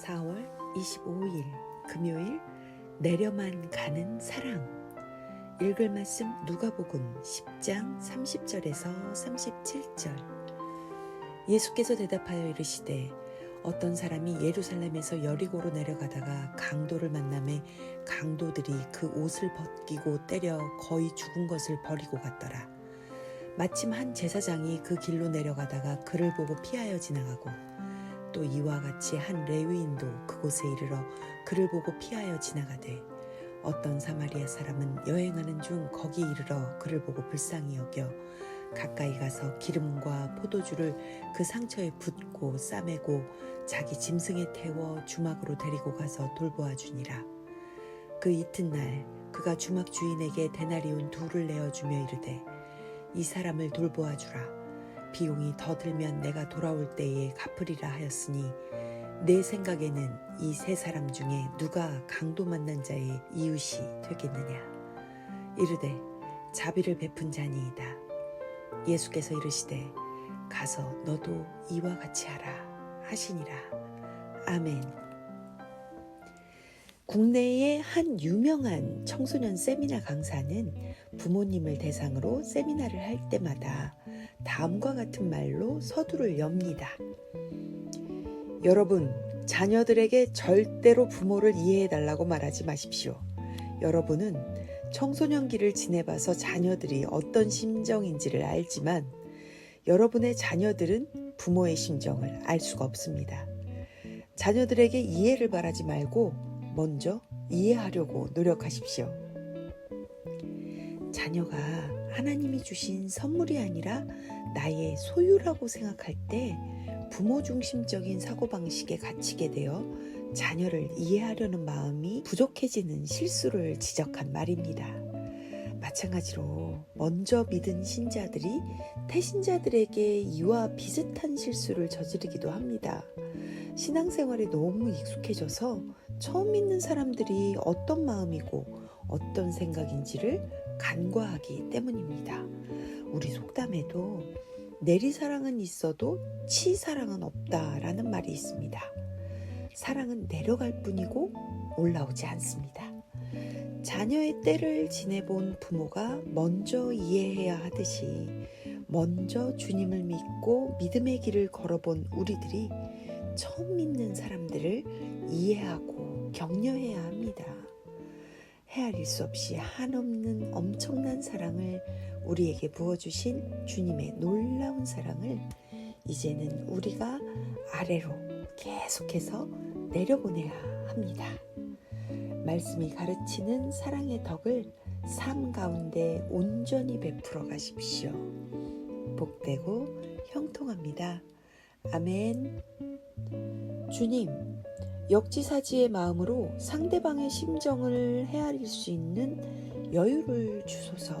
4월 25일 금요일 내려만 가는 사랑. 읽을 말씀 누가복음 10장 30절에서 37절. 예수께서 대답하여 이르시되 어떤 사람이 예루살렘에서 여리고로 내려가다가 강도를 만남에 강도들이 그 옷을 벗기고 때려 거의 죽은 것을 버리고 갔더라. 마침 한 제사장이 그 길로 내려가다가 그를 보고 피하여 지나가고 또 이와 같이 한 레위인도 그곳에 이르러 그를 보고 피하여 지나가되 어떤 사마리아 사람은 여행하는 중 거기 이르러 그를 보고 불쌍히 여겨 가까이 가서 기름과 포도주를 그 상처에 붓고 싸매고 자기 짐승에 태워 주막으로 데리고 가서 돌보아 주니라. 그 이튿날 그가 주막 주인에게 데나리온 둘을 내어 주며 이르되 이 사람을 돌보아 주라 비용이 더 들면 내가 돌아올 때에 갚으리라 하였으니 내 생각에는 이 세 사람 중에 누가 강도 만난 자의 이웃이 되겠느냐? 이르되 자비를 베푼 자니이다. 예수께서 이르시되 가서 너도 이와 같이 하라 하시니라. 아멘. 국내의 한 유명한 청소년 세미나 강사는 부모님을 대상으로 세미나를 할 때마다 다음과 같은 말로 서두를 엽니다. 여러분, 자녀들에게 절대로 부모를 이해해 달라고 말하지 마십시오. 여러분은 청소년기를 지내봐서 자녀들이 어떤 심정인지를 알지만 여러분의 자녀들은 부모의 심정을 알 수가 없습니다. 자녀들에게 이해를 바라지 말고 먼저 이해하려고 노력하십시오. 자녀가 하나님이 주신 선물이 아니라 나의 소유라고 생각할 때 부모 중심적인 사고방식에 갇히게 되어 자녀를 이해하려는 마음이 부족해지는 실수를 지적한 말입니다. 마찬가지로 먼저 믿은 신자들이 태신자들에게 이와 비슷한 실수를 저지르기도 합니다. 신앙생활에 너무 익숙해져서 처음 믿는 사람들이 어떤 마음이고 어떤 생각인지를 간과하기 때문입니다. 우리 속담에도 내리사랑은 있어도 치사랑은 없다라는 말이 있습니다. 사랑은 내려갈 뿐이고 올라오지 않습니다. 자녀의 때를 지내본 부모가 먼저 이해해야 하듯이 먼저 주님을 믿고 믿음의 길을 걸어본 우리들이 처음 믿는 사람들을 이해하고 격려해야 합니다. 헤아릴 수 없이 한없는 엄청난 사랑을 우리에게 부어주신 주님의 놀라운 사랑을 이제는 우리가 아래로 계속해서 내려보내야 합니다. 말씀이 가르치는 사랑의 덕을 삶 가운데 온전히 베풀어 가십시오. 복되고 형통합니다. 아멘. 주님, 역지사지의 마음으로 상대방의 심정을 헤아릴 수 있는 여유를 주소서.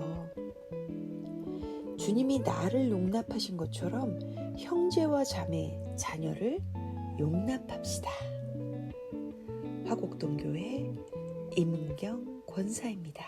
주님이 나를 용납하신 것처럼 형제와 자매, 자녀를 용납합시다. 화곡동교회 임은경 권사입니다.